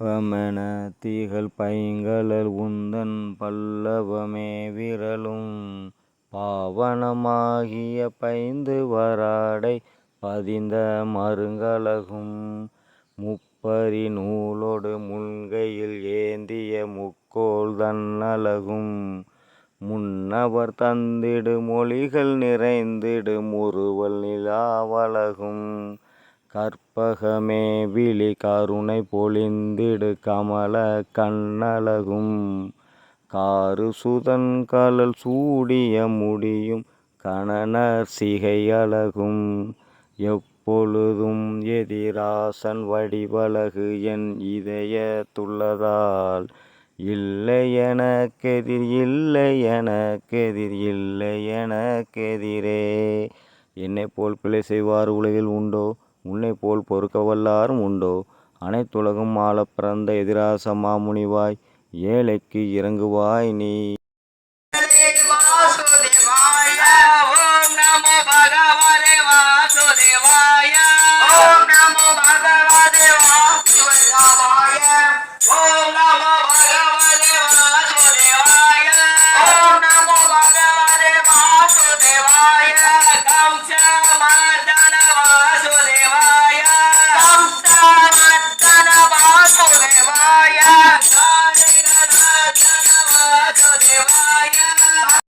பமென தீகள் பைங்கழல் உந்தன் பல்லவமே விரலும். பாவனமாகிய பைந்து வராடை பதிந்த மருங்கலகும். முப்பரி நூலோடு முன்கையில் ஏந்திய முக்கோல் தன்னலகும். முன்னவர் தந்திடு மொழிகள் நிறைந்திடு முறுவல் நிலாவலகும் கற்பகமே விழி கருணை பொழிந்திடு கமல கண்ணழகும். காருசுதன் கழல் சூடிய முடியும் கணநற் சிகையழகும். எப்பொழுதும் எதிராசன் வடிவழகு என் இதய துள்ளதால். இல்லை எனக்கெதிர் இல்லை எனக்கெதிர் இல்லை எனக்கெதிரே. என்னை போல் பிழை செய்வார் உலகில் உண்டோ? உன்னைப் போல் பொறுக்கவல்லாரும் உண்டோ? அனைத்துலகும் ஆளப் பிறந்த எதிராச மாமுனிவாய் ஏழைக்கு இறங்குவாய் நீ. வாசுதேவாய ஓம் நமோ பகவதே